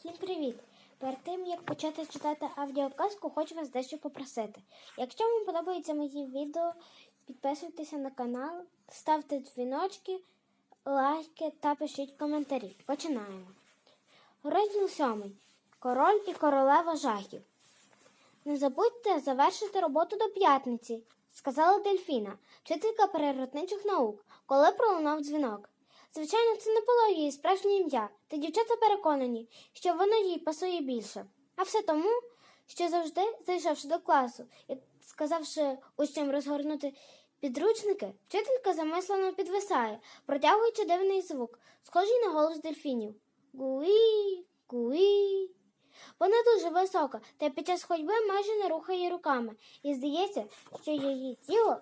Всім привіт! Перед тим як почати читати аудіоказку, хочу вас дещо попросити. Якщо вам подобаються мої відео, підписуйтеся на канал, ставте дзвіночки, лайки та пишіть коментарі. Починаємо. Розділ сьомий. Король і королева жахів. Не забудьте завершити роботу до п'ятниці, сказала Дельфіна, вчителька природничих наук, коли пролунав дзвінок. Звичайно, це не було її справжнє ім'я, та дівчата переконані, що воно їй пасує більше. А все тому, що завжди, зайшовши до класу і сказавши учням розгорнути підручники, вчителька замислено підвисає, протягуючи дивний звук, схожий на голос дельфінів. Гуї, гуї. Вона дуже висока, та під час ходьби майже не рухає руками, і здається, що її тіло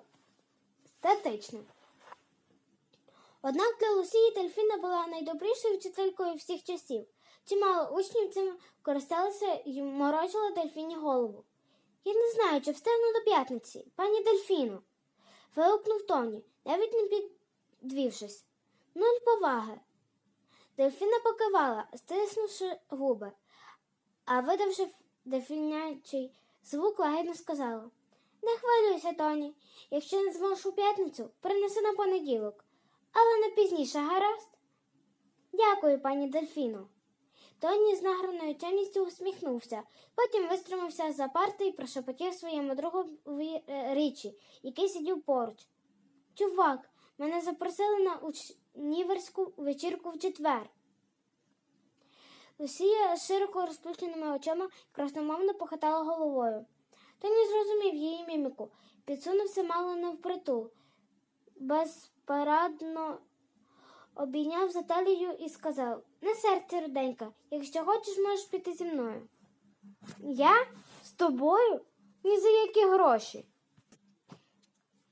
статичне. Однак для Лусії Дельфіна була найдобрішою вчителькою всіх часів. Чимало учнів цим користалися і морочили Дельфіні голову. Я не знаю, чи встигну до п'ятниці, пані Дельфіно. вигукнув Тоні, навіть не підвівшись. Нуль поваги. Дельфіна покивала, стиснувши губи, а видавши дельфінячий звук, лагідно сказала Не хвилюйся, Тоні. Якщо не зможеш у п'ятницю, принеси на понеділок але не пізніше, гаразд? Дякую, пані Дельфіно. Тоні з награною чемністю усміхнувся, потім вистримався за парти і прошепотів своєму другові е, річі, який сидів поруч. Чувак, мене запросили на універську вечірку в четвер. Лусія з широко розплющеними очима красномовно похитала головою. Тоні зрозумів її міміку, підсунувся мало не впритул. Безпарадно обійняв за талію і сказав Не серце, руденька, якщо хочеш, можеш піти зі мною. Я? З тобою? Ні за які гроші.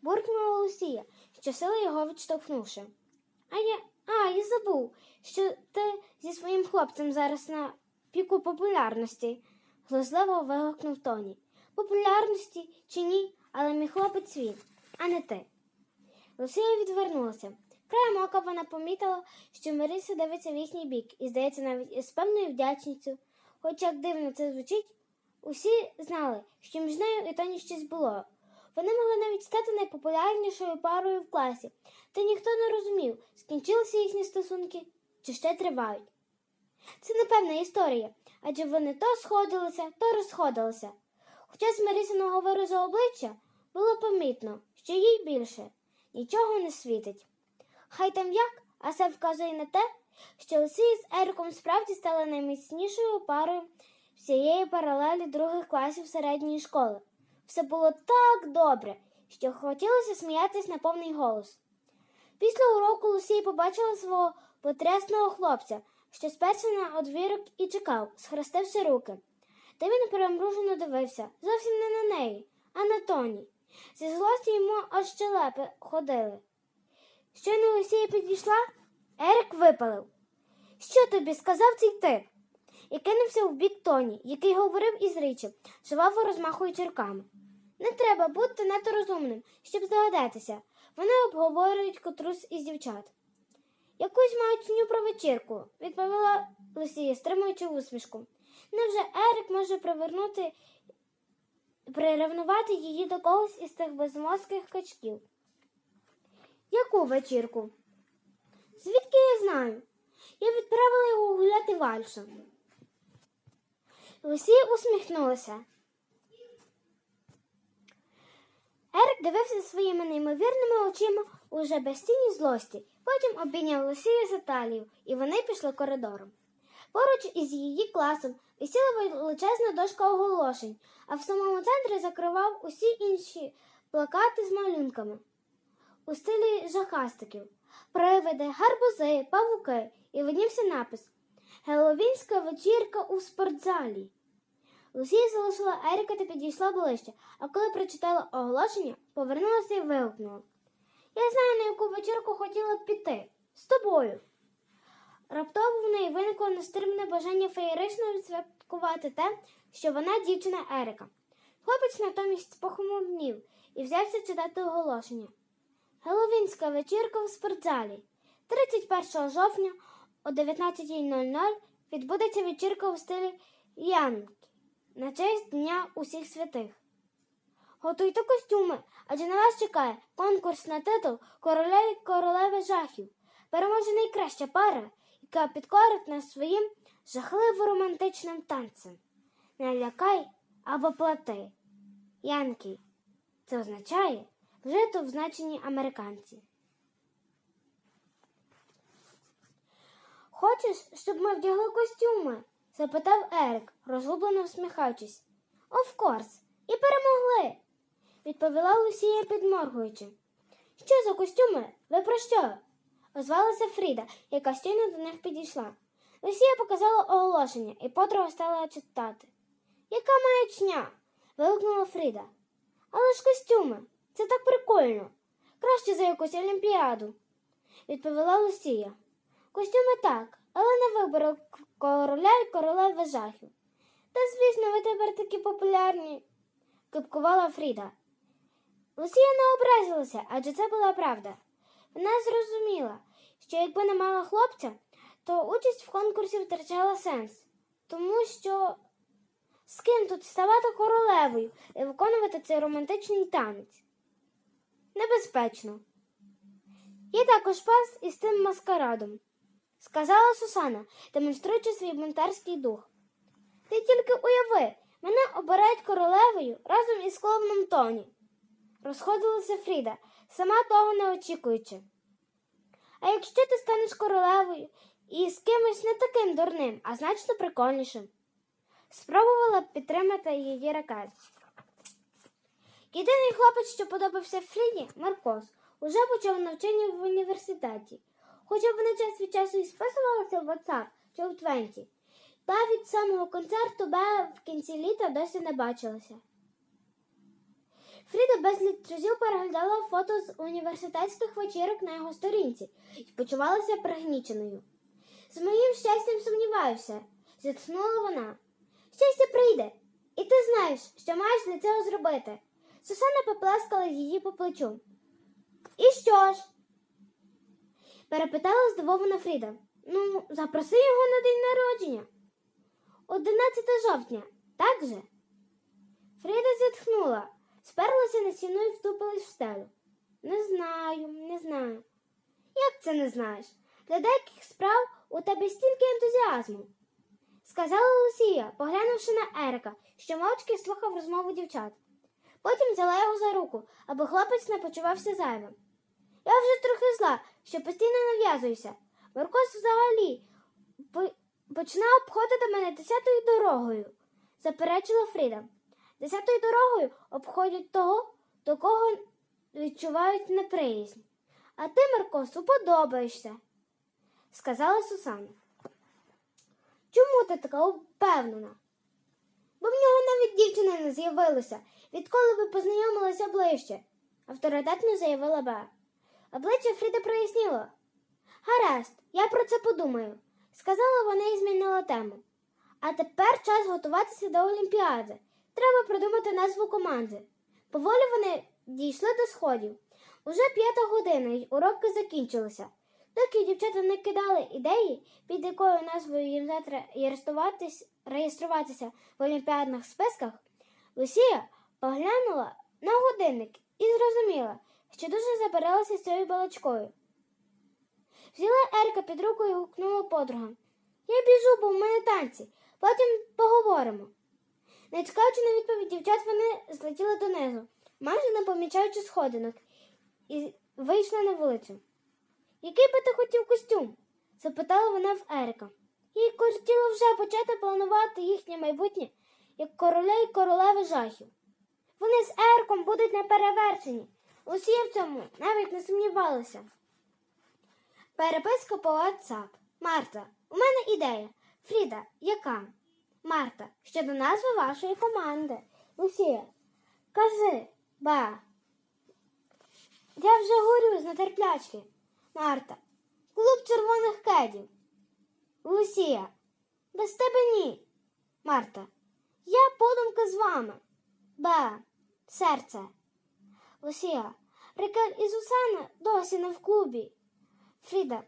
Буркнула Лусія, щосили його відштовхнувши. А я а, я забув, що ти зі своїм хлопцем зараз на піку популярності, глузливо вигукнув Тоні. Популярності чи ні, але мій хлопець він, а не ти. Лусія відвернулася. Краєм ока вона помітила, що Маріса дивиться в їхній бік і, здається, навіть із певною вдячністю. Хоч як дивно це звучить, усі знали, що між нею і Тоні щось було. Вони могли навіть стати найпопулярнішою парою в класі, та ніхто не розумів, скінчилися їхні стосунки чи ще тривають. Це непевна історія, адже вони то сходилися, то розходилися. Хоча з Марісиного виразу обличчя було помітно, що їй більше нічого не світить. Хай там як, а це вказує на те, що Лусі з Ериком справді стали найміцнішою парою всієї паралелі других класів середньої школи. Все було так добре, що хотілося сміятись на повний голос. Після уроку Лусій побачила свого потрясного хлопця, що сперся на одвірок і чекав, схрестивши руки. Та він перемружено дивився зовсім не на неї, а на тоні. Зі злості йому аж щелепи ходили. Щойно Лусія підійшла, Ерик випалив. Що тобі сказав цей тип? І кинувся в бік Тоні, який говорив із річі, жваво розмахуючи руками. Не треба бути надто розумним, щоб здогадатися. Вони обговорюють котрусь із дівчат. Якусь мають про вечірку, відповіла Лусія, стримуючи усмішку. Невже Ерик може привернути, приревнувати її до когось із тих безмозких качків? Яку вечірку? Звідки я знаю? Я відправила його гуляти вальсом. Лусія усміхнулася. Ерик дивився своїми неймовірними очима уже без тіні злості, потім обійняв Лусію за талію, і вони пішли коридором. Поруч із її класом висіла величезна дошка оголошень, а в самому центрі закривав усі інші плакати з малюнками у стилі жахастиків, привиди, гарбузи, павуки і виднівся напис Геловінська вечірка у спортзалі. Лусія залишила Еріка та підійшла ближче, а коли прочитала оголошення, повернулася і вигукнула. Я знаю, на яку вечірку хотіла б піти. З тобою. Раптово в неї виникло нестримне бажання феєрично відсвяткувати те, що вона дівчина Ерика. Хлопець натомість похмурнів і взявся читати оголошення. Геловінська вечірка в спортзалі 31 жовтня о 19.00 відбудеться вечірка у стилі Янки на честь Дня усіх святих. Готуйте костюми, адже на вас чекає конкурс на титул короля і королеви жахів. Переможе найкраща пара, яка підкорить нас своїм жахливо романтичним танцем. Не лякай або плати. Янки. Це означає вжито в значенні американці. Хочеш, щоб ми вдягли костюми? запитав Ерик, розгублено всміхаючись. Of course. І перемогли, відповіла Лусія, підморгуючи. Що за костюми? Ви про що? Озвалася Фріда, яка стійно до них підійшла. Лусія показала оголошення, і подруга стала читати. Яка маячня? вигукнула Фріда. Але ж костюми, це так прикольно. Краще за якусь олімпіаду, відповіла Лусія. Костюми так, але не вибори короля і королеви жахів. Та, звісно, ви тепер такі популярні, кипкувала Фріда. Лусія не образилася, адже це була правда. Вона зрозуміла, що якби не мала хлопця, то участь в конкурсі втрачала сенс, тому що з ким тут ставати королевою і виконувати цей романтичний танець? Небезпечно. Є також пас із тим маскарадом, сказала Сусана, демонструючи свій бунтарський дух. Ти тільки уяви, мене обирають королевою разом із клоуном Тоні. Розходилася Фріда, сама того не очікуючи. А якщо ти станеш королевою і з кимось не таким дурним, а значно прикольнішим? Спробувала підтримати її ракет. Єдиний хлопець, що подобався Фріді, Маркос, уже почав навчання в університеті. Хоча вони час від часу і списувалися в WhatsApp чи в Твенті, та від самого концерту Беа в кінці літа досі не бачилася. Фріда безліч разів переглядала фото з університетських вечірок на його сторінці і почувалася пригніченою. З моїм щастям сумніваюся, зітхнула вона. Щастя прийде, і ти знаєш, що маєш для цього зробити. Сусана поплескала її по плечу. І що ж? перепитала здивована Фріда. Ну, запроси його на день народження. 11 жовтня, так же? Фріда зітхнула, сперлася на стіну і втупилась в стелю. Не знаю, не знаю. Як це не знаєш? Для деяких справ у тебе стільки ентузіазму, сказала Лусія, поглянувши на Ерика, що мовчки слухав розмову дівчат. Потім взяла його за руку, аби хлопець не почувався зайвим. Я вже трохи зла, що постійно нав'язуюся. Маркос взагалі по- починає обходити мене десятою дорогою, заперечила Фріда. Десятою дорогою обходять того, до кого відчувають неприязнь. А ти, Маркосу, подобаєшся, сказала Сусана. Чому ти така впевнена? Бо в нього навіть дівчина не з'явилося, відколи ви познайомилися ближче, авторитетно заявила Беа. Обличчя Фріда проясніло. Гаразд, я про це подумаю, сказала вона і змінила тему. А тепер час готуватися до Олімпіади. Треба придумати назву команди. Поволі вони дійшли до сходів. Уже п'ята година й уроки закінчилися. Доки дівчата не кидали ідеї, під якою назвою їм завтра реєструватися в олімпіадних списках, Лусія поглянула на годинник і зрозуміла, що дуже забиралася з цією балачкою. Взяла Ерика під руку і гукнула подругам. Я біжу, бо в мене танці. Потім поговоримо. Не чекаючи на відповідь дівчат, вони злетіли донизу, майже не помічаючи сходинок, і вийшли на вулицю. Який би ти хотів костюм? запитала вона в Ерика. Їй кортіло вже почати планувати їхнє майбутнє як короля і королеви жахів. Вони з Ериком будуть неперевершені. Усі в цьому навіть не сумнівалися. Переписка по WhatsApp. Марта, у мене ідея. Фріда, яка? Марта, щодо назви вашої команди. Лусія, кажи, ба. Я вже горю з нетерплячки. Марта. Клуб червоних кедів. Лусія. Без тебе ні. Марта. Я подумки з вами. Ба. Серце. Лусія. Рикель і Сусана досі не в клубі. Фріда.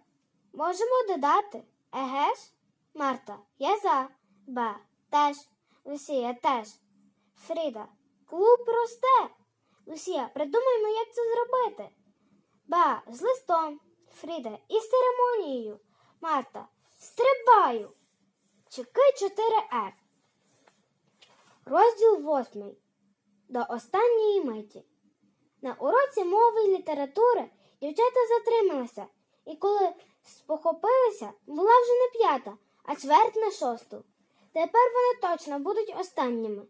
Можемо додати? Еге ж? Марта, я за. Ба, теж. Лусія, теж. Фріда, клуб росте. Лусія, придумаймо, як це зробити. Ба, з листом. Фріда, і з церемонією. Марта, стрибаю. Чеки 4Р. Розділ восьмий. До останньої миті. На уроці мови і літератури дівчата затрималися, і коли спохопилися, була вже не п'ята, а чверть на шосту. Тепер вони точно будуть останніми.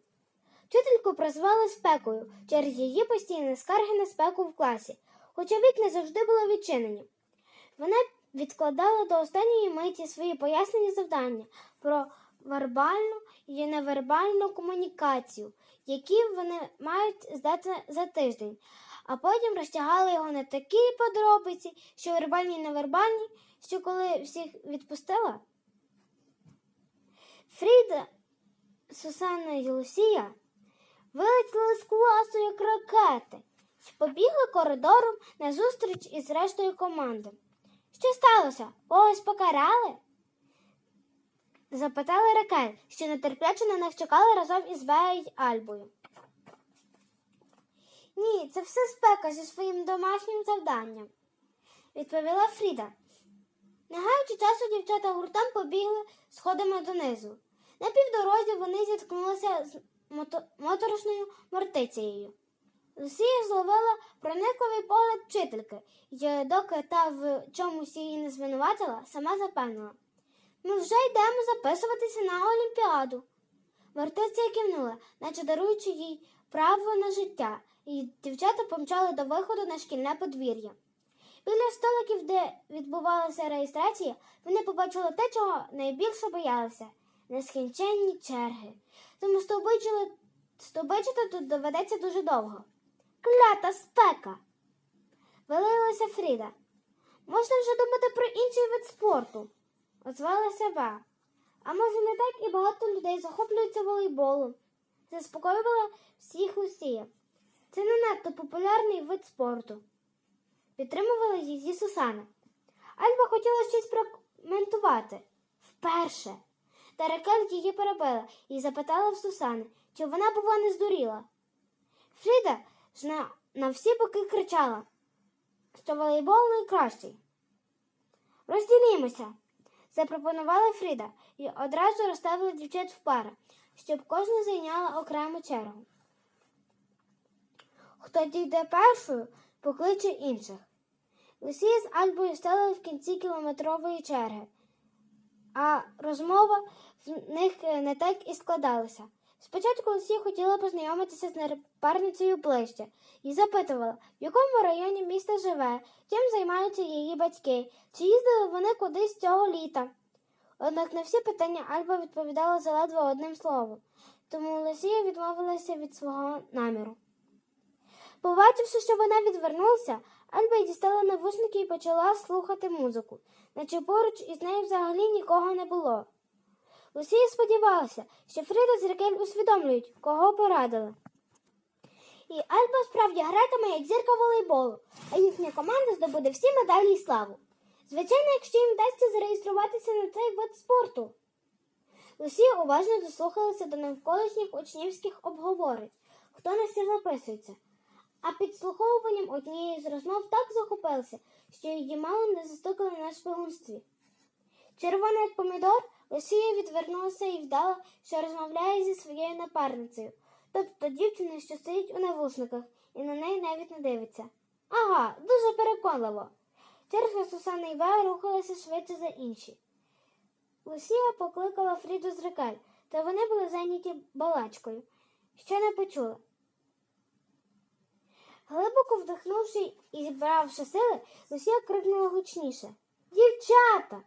Вчительку прозвали спекою через її постійні скарги на спеку в класі, хоча вікна завжди були відчинені. Вона відкладала до останньої миті свої пояснені завдання про вербальну і невербальну комунікацію, які вони мають здати за тиждень, а потім розтягали його на такі подробиці, що вербальні і невербальні, що коли всіх відпустила. Фріда, Сусанна і Лусія вилетіли з класу як ракети і побігли коридором назустріч із рештою команди. Що сталося? Когось покарали? запитали Ракель, що нетерпляче на них чекали разом із Беєю Альбою. Ні, це все спека зі своїм домашнім завданням, відповіла Фріда. Не гаючи часу, дівчата гуртом побігли сходами донизу. На півдорозі вони зіткнулися з мото- моторошною мортицією. Лусія зловила проникливий погляд вчительки, і доки та в чомусь її не звинуватила, сама запевнила. Ми вже йдемо записуватися на Олімпіаду. Мортиця кивнула, наче даруючи їй право на життя, і дівчата помчали до виходу на шкільне подвір'я. Біля столиків, де відбувалася реєстрація, вони побачили те, чого найбільше боялися нескінченні черги. Тому стовбичили, стовбичити тут доведеться дуже довго. Клята спека. Вилилася Фріда. Можна вже думати про інший вид спорту, озвалася Ба. А може не так і багато людей захоплюються волейболом. Заспокоювала всіх Лусія. Це не надто популярний вид спорту. Підтримувала її Сусана. Альба хотіла щось прокоментувати вперше. Та Ракель її перебила і запитала в Сусани, чи вона, бува, не здуріла. Фріда ж на, на всі боки кричала, що волейбол найкращий. Розділімося, запропонувала Фріда і одразу розставила дівчат в пари, щоб кожна зайняла окрему чергу. Хто дійде першою, покличе інших. Лусія з Альбою стали в кінці кілометрової черги, а розмова в них е, не так і складалася. Спочатку Лусія хотіла познайомитися з напарницею ближче і запитувала, в якому районі міста живе, чим займаються її батьки, чи їздили вони кудись цього літа. Однак на всі питання Альба відповідала заледве одним словом, тому Лусія відмовилася від свого наміру. Побачивши, що вона відвернулася, Альба дістала навушники і почала слухати музику, наче поруч із нею взагалі нікого не було. Лусія сподівалася, що Фрида з Ракель усвідомлюють, кого порадили. І Альба справді гратиме як зірка волейболу, а їхня команда здобуде всі медалі і славу. Звичайно, якщо їм вдасться зареєструватися на цей вид спорту. Лусія уважно дослухалася до навколишніх учнівських обговорень, хто на що записується. А підслуховуванням однієї з розмов так захопилася, що її мало не застукали на шпигунстві. Червона як помідор, Лусія відвернулася і вдала, що розмовляє зі своєю напарницею, тобто дівчиною, що стоїть у навушниках, і на неї навіть не дивиться. Ага, дуже переконливо. Черга Сусани і Ва рухалася швидше за інші. Лусія покликала Фріду з Рекаль, та вони були зайняті балачкою, що не почули. Глибоко вдихнувши і зібравши сили, Лусія крикнула гучніше. Дівчата!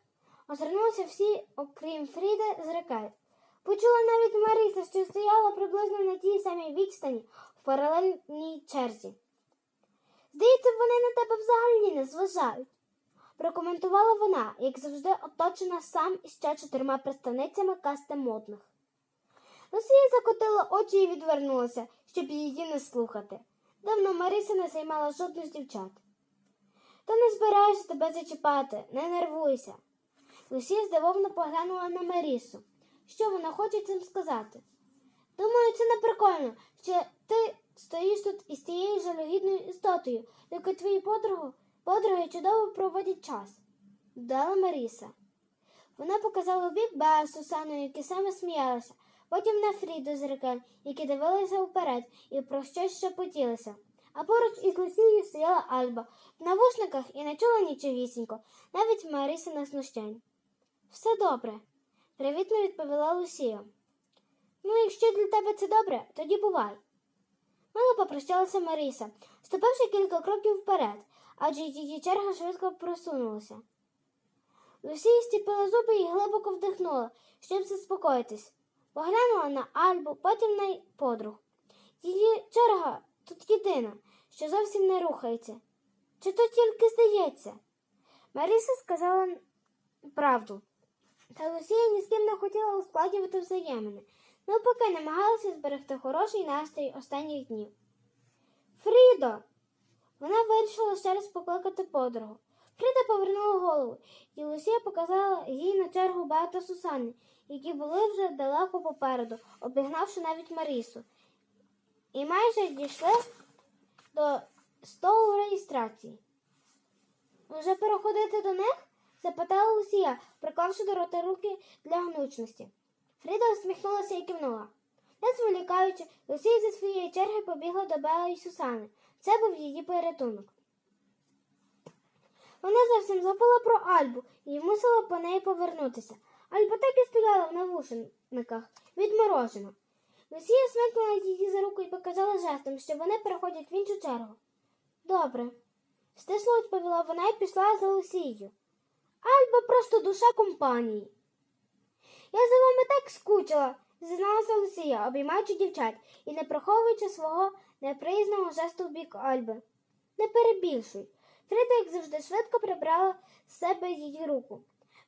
Озирнулися всі, окрім Фріди, з Рекаль. Почула навіть Мариса, що стояла приблизно на тій самій відстані в паралельній черзі. Здається, вони на тебе взагалі не зважають, прокоментувала вона, як завжди оточена сам і ще чотирма представницями касти модних. Лусія закотила очі і відвернулася, щоб її не слухати. Давно Мариса не займала жодну з дівчат. Та не збираюся тебе зачіпати, не нервуйся. Лусія здивовано поглянула на Марісу. Що вона хоче цим сказати? Думаю, це не прикольно, що ти стоїш тут із тією жалюгідною істотою, доки твої подруги, подруги чудово проводять час, додала Маріса. Вона показала бік Беа з Сусаною, які саме сміялися, потім на Фріду з Рекель, які дивилися вперед і про щось шепотілися. А поруч із Лусією стояла Альба в навушниках і не чула нічогісінько, навіть Маріса на знущань. Все добре, привітно відповіла Лусія. Ну, якщо для тебе це добре, тоді бувай. Мало попрощалася Маріса, ступивши кілька кроків вперед, адже її черга швидко просунулася. Лусія стіпила зуби і глибоко вдихнула, щоб заспокоїтись. Поглянула на Альбу, потім на подруг. Її черга тут єдина, що зовсім не рухається. Чи то тільки здається? Маріса сказала правду. Та Лусія ні з ким не хотіла ускладнювати взаємини, навпаки намагалася зберегти хороший настрій останніх днів. Фрідо! Вона вирішила ще раз покликати подругу. Фріда повернула голову, і Лусія показала їй на чергу багато Сусани, які були вже далеко попереду, обігнавши навіть Марісу. І майже дійшли до столу реєстрації. Вже переходити до них? запитала Лусія, приклавши до рота руки для гнучності. Фріда усміхнулася і кивнула. Не зволікаючи, Лусія зі своєї черги побігла до Бела і Сусани. Це був її порятунок. Вона зовсім забула про Альбу і мусила по неї повернутися. Альба так і стояла в навушниках, відморожена. Лусія смикнула її за руку і показала жестом, що вони переходять в іншу чергу. Добре, стисло відповіла вона і пішла за Лусією. Альба просто душа компанії. Я за вами так скучила, зізналася Лусія, обіймаючи дівчат і не приховуючи свого неприязного жесту в бік Альби. Не перебільшуй. Фрида, як завжди, швидко прибрала з себе її руку.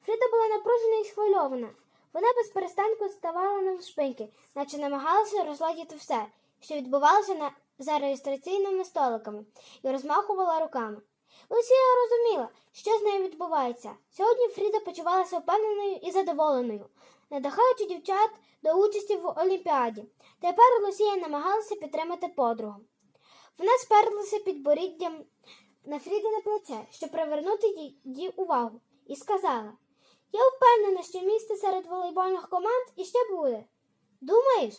Фрида була напружена і схвильована. Вона без перестанку ставала навшпиньки, наче намагалася розладіти все, що відбувалося на... за реєстраційними столиками, і розмахувала руками. Лусія розуміла, що з нею відбувається. Сьогодні Фріда почувалася впевненою і задоволеною, надихаючи дівчат до участі в Олімпіаді. Тепер Лусія намагалася підтримати подругу. Вона сперлася під боріддям на Фрідине плече, щоб привернути її увагу, і сказала Я впевнена, що місце серед волейбольних команд іще буде. Думаєш?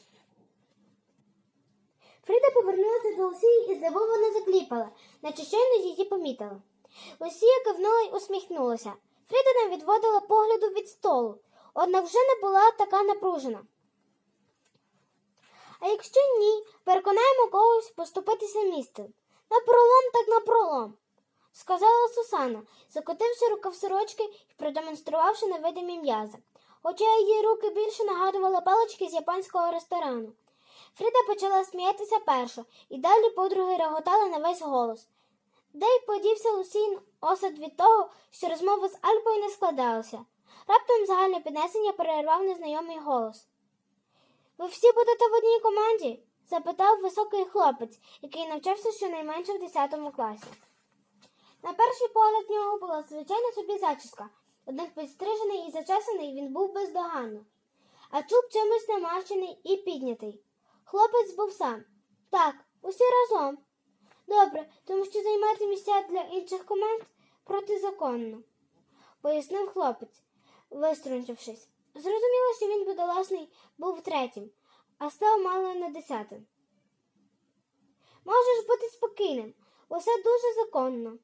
Фріда повернулася до Лусії і здивовано закліпала, наче щойно її помітила. Лусія кивнула й усміхнулася. Фріда не відводила погляду від столу, однак вже не була така напружена. А якщо ні, переконаємо когось поступитися містом. Напролом так напролом, сказала Сусана, закотивши рукав сорочки і продемонструвавши невидимі м'язи. Хоча її руки більше нагадували палички з японського ресторану. Фріда почала сміятися перша, і далі подруги реготали на весь голос. Де й подівся Лусін осад від того, що розмова з Альпою не складалася. Раптом загальне піднесення перервав незнайомий голос. Ви всі будете в одній команді? запитав високий хлопець, який навчався щонайменше в 10 класі. На перший погляд нього була звичайна собі зачіска, однак підстрижений і зачесаний він був бездоганно, а чуб чимось намащений і піднятий. Хлопець був сам. Так, усі разом. Добре, тому що займати місця для інших команд протизаконно, пояснив хлопець, виструнчившись. Зрозуміло, що він бідолашний був третім, а став мало не десятим. Можеш бути спокійним, усе дуже законно.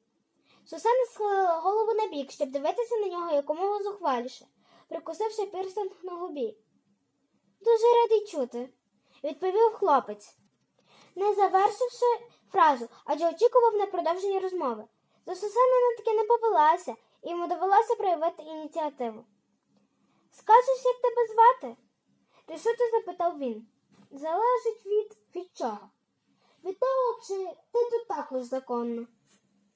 Сусана схилила голову на бік, щоб дивитися на нього якомога зухваліше, прикусивши пірсинг на губі. Дуже радий чути, відповів хлопець, не завершивши фразу, адже очікував на продовження розмови. До Сусана на таки не повелася, і йому довелося проявити ініціативу. Скажеш, як тебе звати? рішуче запитав він. Залежить від від чого? Від того, чи ти тут також законно.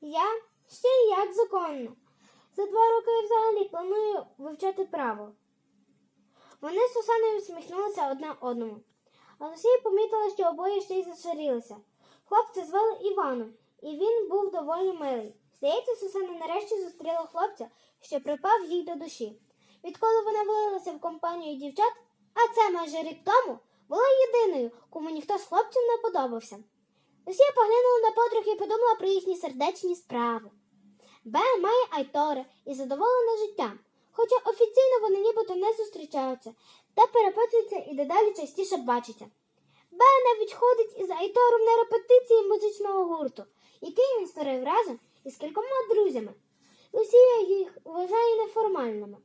Я ще й як законно. За два роки я взагалі планую вивчати право. Вони з Сусаною всміхнулися одна одному. А Лусія помітила, що обоє ще й зашарілися. Хлопця звали Іваном, і він був доволі милий. Здається, Сусана нарешті зустріла хлопця, що припав їй до душі. Відколи вона влилася в компанію дівчат, а це майже рік тому, була єдиною, кому ніхто з хлопців не подобався. Лусія поглянула на подруг і подумала про їхні сердечні справи. Бе має Айторе і задоволена життям, хоча офіційно вони нібито не зустрічаються та перепитуються і дедалі частіше бачаться. Бе навіть ходить із Айтором на репетиції музичного гурту, який він створив разом із кількома друзями. Лусія їх вважає неформальними.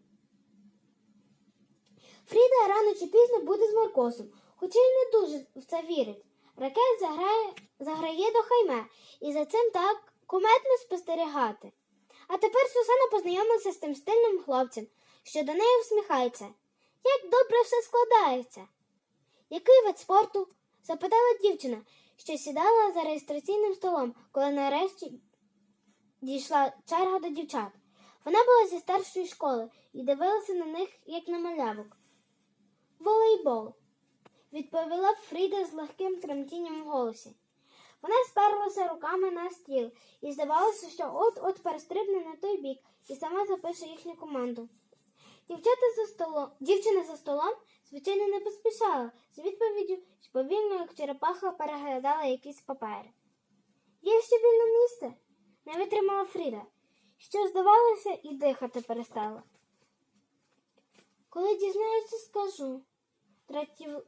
Фріда рано чи пізно буде з Маркосом, хоча й не дуже в це вірить. Ракель заграє, заграє до хайме, і за цим так куметно спостерігати. А тепер Сусана познайомилася з тим стильним хлопцем, що до неї всміхається. Як добре все складається. Який вид спорту? запитала дівчина, що сідала за реєстраційним столом, коли нарешті дійшла черга до дівчат. Вона була зі старшої школи і дивилася на них, як на малявок. Волейбол, відповіла Фріда з легким тремтінням в голосі. Вона сперлася руками на стіл і здавалося, що от-от перестрибне на той бік і сама запише їхню команду. Дівчата за столом, дівчина за столом, звичайно, не поспішала з відповіддю, що повільно, як черепаха, переглядала якісь папери. Є ще вільне місце, не витримала Фріда, що здавалося, і дихати перестала. Коли дізнаюся, скажу. Дратів...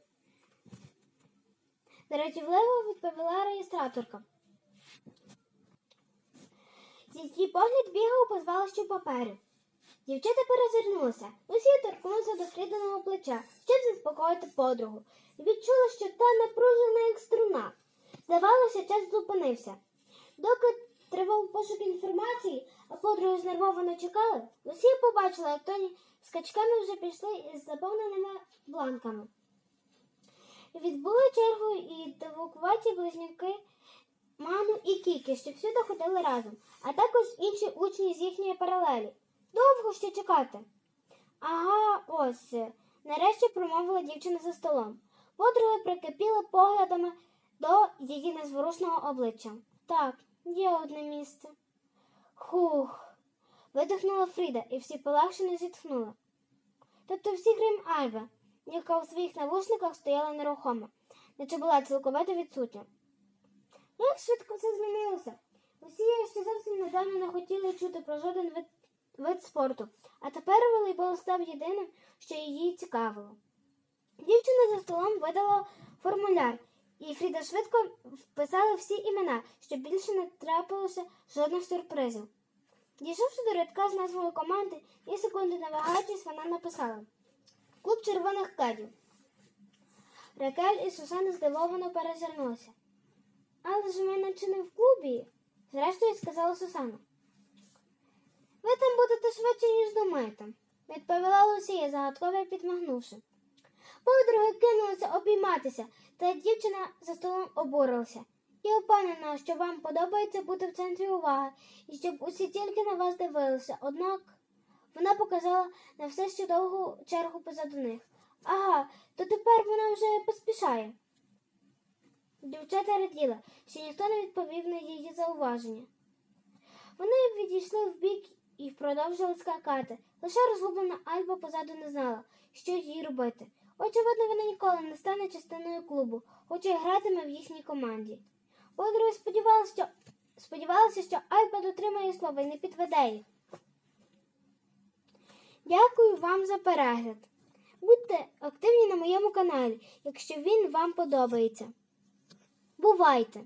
Дратівливо відповіла реєстраторка. Її погляд бігав по звалищу паперів. Дівчата перезирнулися. Усі торкнулися до Фрідиного плеча, щоб заспокоїти подругу. Відчула, що та напружена, як струна. Здавалося, час зупинився. Доки тривав пошук інформації, а подруги знервовано чекали, Лусія побачила, як Тоні скачками вже пішли із заповненими бланками. Відбули чергу і двокуваті близнюки Ману і Кікі, що всюди ходили разом, а також інші учні з їхньої паралелі. Довго ще чекати. Ага, ось. Нарешті промовила дівчина за столом. Подруги прикипіли поглядами до її незворушного обличчя. Так, є одне місце. Хух. Видихнула Фріда, і всі полегшено зітхнули. Тобто всі крім Альби, яка у своїх навушниках стояла нерухомо, наче була цілковито відсутня. Як швидко все змінилося. Усі ще зовсім недавно не хотіли чути про жоден вид, вид спорту, а тепер волейбол став єдиним, що її цікавило. Дівчина за столом видала формуляр, і Фріда швидко вписала всі імена, щоб більше не трапилося жодних сюрпризів. Дійшовши до рядка з назвою команди, і секунди не вагаючись, вона написала Клуб червоних кадів. Ракель і Сусана здивовано перезирнулися. Але ж ми наче не в клубі, зрештою сказала Сусана. Ви там будете швидше, ніж думаєте, відповіла Лусія, загадково підмагнувши. Подруги кинулися обійматися, та дівчина за столом обурилася. Я впевнена, що вам подобається бути в центрі уваги і щоб усі тільки на вас дивилися. Однак вона показала на все ще довгу чергу позаду них. Ага, то тепер вона вже поспішає. Дівчата раділи, що ніхто не відповів на її зауваження. Вони відійшли вбік і продовжили скакати. Лише розгублена Альба позаду не знала, що їй робити. Очевидно, вона ніколи не стане частиною клубу, хоча й гратиме в їхній команді. Подруги сподівалися, що, сподівалися, що Альба дотримає слова і не підведе їх. Дякую вам за перегляд. Будьте активні на моєму каналі, якщо він вам подобається. Бувайте!